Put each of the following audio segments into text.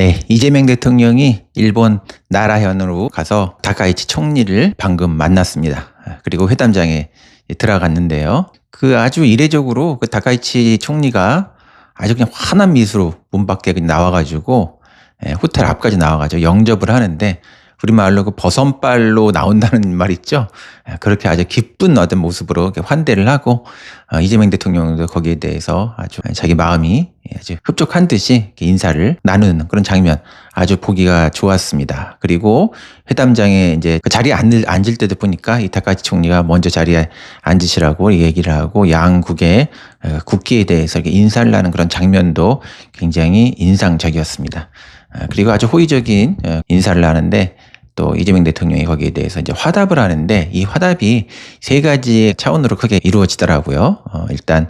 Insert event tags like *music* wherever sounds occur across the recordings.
네, 이재명 대통령이 일본 나라현으로 가서 다카이치 총리를 방금 만났습니다. 그리고 회담장에 들어갔는데요. 그 아주 이례적으로 그 다카이치 총리가 아주 그냥 환한 미소로 문 밖에 나와가지고 예, 호텔 앞까지 나와가지고 영접을 하는데 우리말로 그 버선발로 나온다는 *laughs* 말 있죠. 예, 그렇게 아주 기쁜 어떤 모습으로 환대를 하고 어, 이재명 대통령도 거기에 대해서 아주 자기 마음이 아주 흡족한 듯이 인사를 나누는 그런 장면 아주 보기가 좋았습니다. 그리고 회담장에 이제 그 자리에 앉을, 앉을 때도 보니까 이타카치 총리가 먼저 자리에 앉으시라고 얘기를 하고 양국의 어, 국기에 대해서 이렇게 인사를 하는 그런 장면도 굉장히 인상적이었습니다. 어, 그리고 아주 호의적인 인사를 하는데 또 이재명 대통령이 거기에 대해서 이제 화답을 하는데 이 화답이 세 가지 차원으로 크게 이루어지더라고요. 어, 일단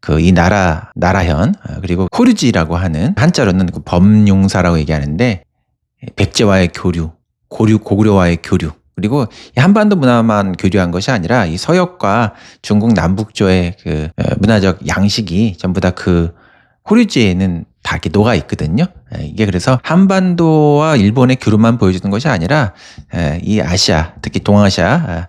그 이 나라 나라현 어, 그리고 호르지라고 하는 한자로는 그 범용사라고 얘기하는데 백제와의 교류, 고류 고구려와의 교류 그리고 한반도 문화만 교류한 것이 아니라 이 서역과 중국 남북조의 그 어, 문화적 양식이 전부 다 그 호르지에는 다 이렇게 녹아 있거든요. 예, 이게 그래서 한반도와 일본의 교류만 보여주는 것이 아니라 예, 이 아시아, 특히 동아시아의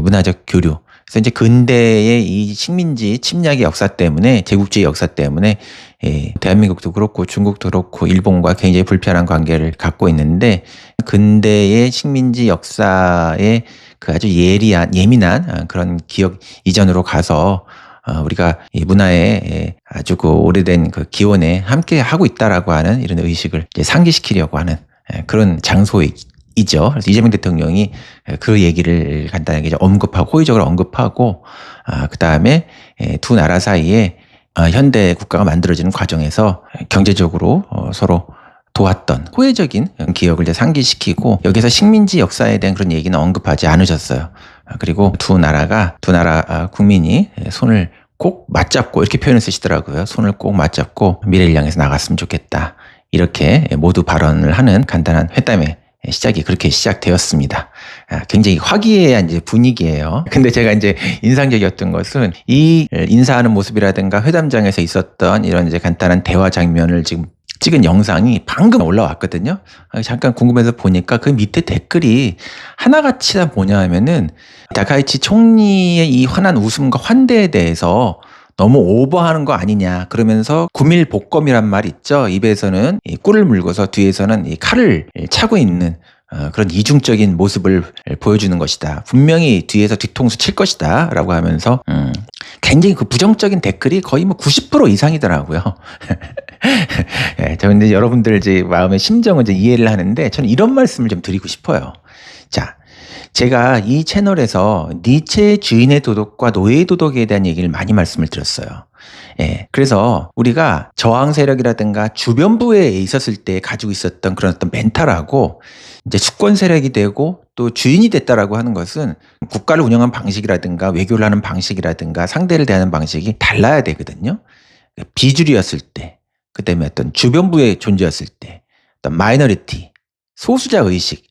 문화적 교류. 그래서 이제 근대의 이 식민지 침략의 역사 때문에 제국주의 역사 때문에 예, 대한민국도 그렇고 중국도 그렇고 일본과 굉장히 불편한 관계를 갖고 있는데 근대의 식민지 역사의 그 아주 예리한 예민한 그런 기억 이전으로 가서 어, 우리가 이 문화에 예, 아주 그 오래된 그 기원에 함께 하고 있다라고 하는 이런 의식을 상기시키려고 하는 예, 그런 장소이죠. 그래서 이재명 대통령이 예, 그 얘기를 간단하게 언급하고 호의적으로 언급하고 아, 그 다음에 두 나라 사이에 어, 현대 국가가 만들어지는 과정에서 경제적으로 어, 서로 도왔던 호혜적인 기억을 이제 상기시키고 여기서 식민지 역사에 대한 그런 얘기는 언급하지 않으셨어요. 아, 그리고 두 나라가 두 나라 아, 국민이 손을 꼭 맞잡고 이렇게 표현을 쓰시더라고요. 손을 꼭 맞잡고 미래를 향해서 나갔으면 좋겠다. 이렇게 모두 발언을 하는 간단한 회담의 시작이 그렇게 시작되었습니다. 아, 굉장히 화기애애한 분위기예요. 근데 제가 이제 인상적이었던 것은 이 인사하는 모습이라든가 회담장에서 있었던 이런 이제 간단한 대화 장면을 지금 찍은 영상이 방금 올라왔거든요. 아, 잠깐 궁금해서 보니까 그 밑에 댓글이 하나같이 다 뭐냐 하면은 다카이치 총리의 이 환한 웃음과 환대에 대해서 너무 오버하는 거 아니냐 그러면서 구밀복검이란 말 있죠 입에서는 꿀을 물고서 뒤에서는 이 칼을 차고 있는 어, 그런 이중적인 모습을 보여주는 것이다. 분명히 뒤에서 뒤통수 칠 것이다. 라고 하면서, 음, 굉장히 그 부정적인 댓글이 거의 뭐 90% 이상이더라고요. *laughs* *laughs* 예, 저 근데 여러분들 이제 마음의 심정을 이제 이해를 하는데 저는 이런 말씀을 좀 드리고 싶어요. 자, 제가 이 채널에서 니체의 주인의 도덕과 노예의 도덕에 대한 얘기를 많이 말씀을 드렸어요. 예. 그래서 우리가 저항 세력이라든가 주변부에 있었을 때 가지고 있었던 그런 어떤 멘탈하고 이제 수권 세력이 되고 또 주인이 됐다라고 하는 것은 국가를 운영하는 방식이라든가 외교를 하는 방식이라든가 상대를 대하는 방식이 달라야 되거든요. 비주류였을 때, 그 다음에 어떤 주변부의 존재였을 때, 어떤 마이너리티, 소수자 의식,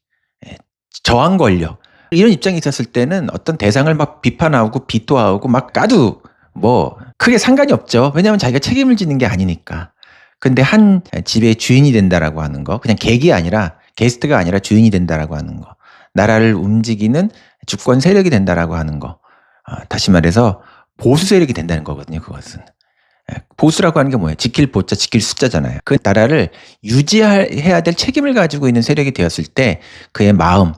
예, 저항 권력, 이런 입장에 있었을 때는 어떤 대상을 막 비판하고 비토하고 막 까도 뭐 크게 상관이 없죠. 왜냐하면 자기가 책임을 지는 게 아니니까. 근데 한 집의 주인이 된다라고 하는 거, 그냥 객이 아니라 게스트가 아니라 주인이 된다라고 하는 거, 나라를 움직이는 주권 세력이 된다라고 하는 거, 어, 다시 말해서 보수 세력이 된다는 거거든요. 그것은 예, 보수라고 하는 게 뭐예요? 지킬 보자, 지킬 숫자잖아요. 그 나라를 유지해야 될 책임을 가지고 있는 세력이 되었을 때 그의 마음,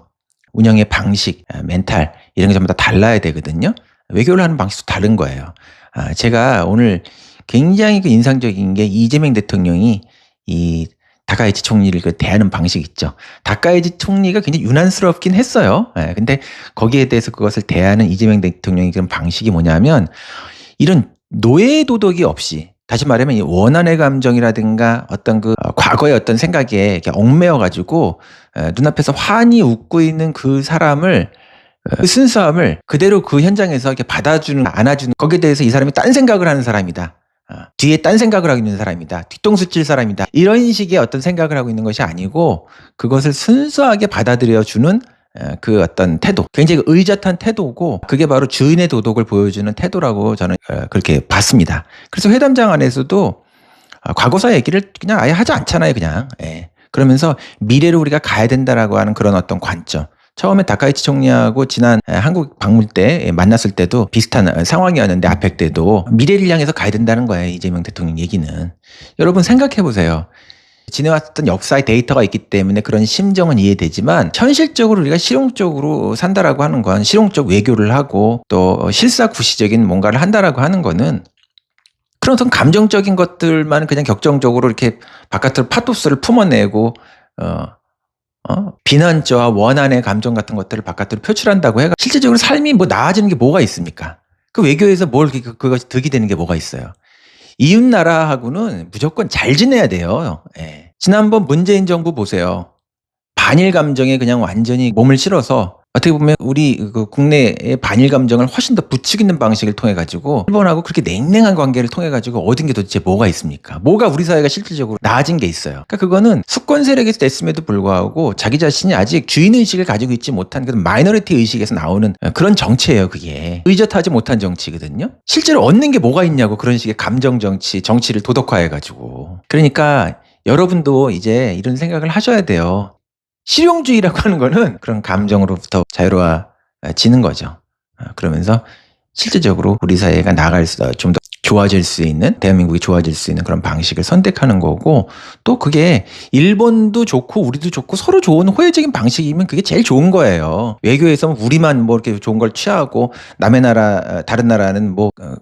운영의 방식, 아, 멘탈 이런 게 전부 다 달라야 되거든요. 외교를 하는 방식도 다른 거예요. 아, 제가 오늘 굉장히 그 인상적인 게 이재명 대통령이 이 다카이치 총리를 그 대하는 방식 있죠. 다카이치 총리가 굉장히 유난스럽긴 했어요. 예, 근데 거기에 대해서 그것을 대하는 이재명 대통령의 그런 방식이 뭐냐면 이런 노예 도덕이 없이 다시 말하면 이 원한의 감정이라든가 어떤 그 어, 과거의 어떤 생각에 이렇게 얽매여 가지고 눈앞에서 환히 웃고 있는 그 사람을 그 순수함을 그대로 그 현장에서 이렇게 받아주는 안아주는 거기에 대해서 이 사람이 딴 생각을 하는 사람이다. 어, 뒤에 딴 생각을 하고 있는 사람이다. 뒤통수 칠 사람이다. 이런 식의 어떤 생각을 하고 있는 것이 아니고 그것을 순수하게 받아들여 주는 그 어떤 태도, 굉장히 의젓한 태도고 그게 바로 주인의 도덕을 보여주는 태도라고 저는 그렇게 봤습니다. 그래서 회담장 안에서도 아, 과거사 얘기를 그냥 아예 하지 않잖아요, 그냥. 예. 그러면서 미래로 우리가 가야 된다라고 하는 그런 어떤 관점. 처음에 다카이치 총리하고 지난 에, 한국 방문 때 예, 만났을 때도 비슷한 어, 상황이었는데 아펙 때도 미래를 향해서 가야 된다는 거예요. 이재명 대통령 얘기는. 여러분 생각해 보세요. 지내왔던 역사의 데이터가 있기 때문에 그런 심정은 이해되지만 현실적으로 우리가 실용적으로 산다라고 하는 건 실용적 외교를 하고 또 실사구시적인 뭔가를 한다라고 하는 거는 그런 어떤 감정적인 것들만 그냥 격정적으로 이렇게 바깥으로 파토스를 품어내고 어, 어? 비난저와 원한의 감정 같은 것들을 바깥으로 표출한다고 해가 실질적으로 삶이 뭐 나아지는 게 뭐가 있습니까? 그 외교에서 뭘 그, 그것이 득이 되는 게 뭐가 있어요? 이웃 나라하고는 무조건 잘 지내야 돼요. 예. 지난번 문재인 정부 보세요. 반일 감정에 그냥 완전히 몸을 실어서 어떻게 보면 우리 그 국내의 반일 감정을 훨씬 더 부추기는 방식을 통해 가지고 일본하고 그렇게 냉랭한 관계를 통해 가지고 얻은 게 도대체 뭐가 있습니까? 뭐가 우리 사회가 실질적으로 나아진 게 있어요. 그러니까 그거는 수권 세력에서 됐음에도 불구하고 자기 자신이 아직 주인 의식을 가지고 있지 못한 그런 마이너리티 의식에서 나오는 그런 정치예요. 그게 의젓하지 못한 정치거든요. 실제로 얻는 게 뭐가 있냐고 그런 식의 감정 정치, 정치를 도덕화해 가지고 그러니까 여러분도 이제 이런 생각을 하셔야 돼요. 실용주의라고 하는 거는 그런 감정으로부터 자유로워지는 거죠. 어, 그러면서 실질적으로 우리 사회가 나갈 수, 좀 더 좋아질 수 있는, 대한민국이 좋아질 수 있는 그런 방식을 선택하는 거고, 또 그게 일본도 좋고 우리도 좋고 서로 좋은 호혜적인 방식이면 그게 제일 좋은 거예요. 외교에서 우리만 뭐 이렇게 좋은 걸 취하고 남의 나라, 다른 나라는 뭐, 어,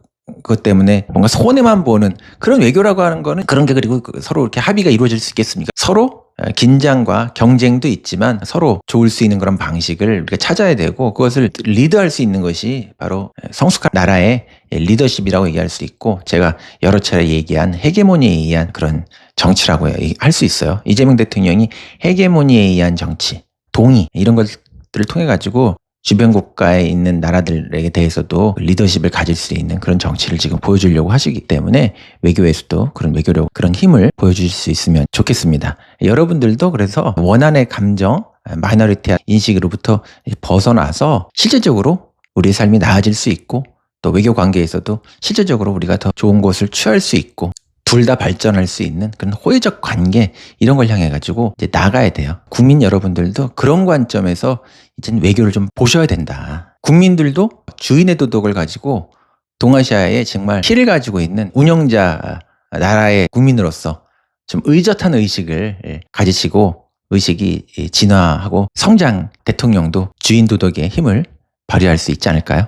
그것 때문에 뭔가 손해만 보는 그런 외교라고 하는 거는 그런 게 그리고 그 서로 이렇게 합의가 이루어질 수 있겠습니까? 서로 어, 긴장과 경쟁도 있지만 서로 좋을 수 있는 그런 방식을 우리가 찾아야 되고 그것을 리드할 수 있는 것이 바로 성숙한 나라의 리더십이라고 얘기할 수 있고 제가 여러 차례 얘기한 헤게모니에 의한 그런 정치라고 할 수 있어요. 이재명 대통령이 헤게모니에 의한 정치, 동의 이런 것들을 통해 가지고 주변 국가에 있는 나라들에 대해서도 리더십을 가질 수 있는 그런 정치를 지금 보여주려고 하시기 때문에 외교에서도 그런 외교력, 그런 힘을 보여줄 수 있으면 좋겠습니다. 여러분들도 그래서 원한의 감정, 마이너리티 인식으로부터 벗어나서 실질적으로 우리 삶이 나아질 수 있고 또 외교 관계에서도 실질적으로 우리가 더 좋은 곳을 취할 수 있고 둘 다 발전할 수 있는 그런 호의적 관계 이런 걸 향해 가지고 이제 나가야 돼요. 국민 여러분들도 그런 관점에서 이제 외교를 좀 보셔야 된다. 국민들도 주인의 도덕을 가지고 동아시아에 정말 피를 가지고 있는 운영자 나라의 국민으로서 좀 의젓한 의식을 가지시고 의식이 진화하고 성장 대통령도 주인 도덕의 힘을 발휘할 수 있지 않을까요?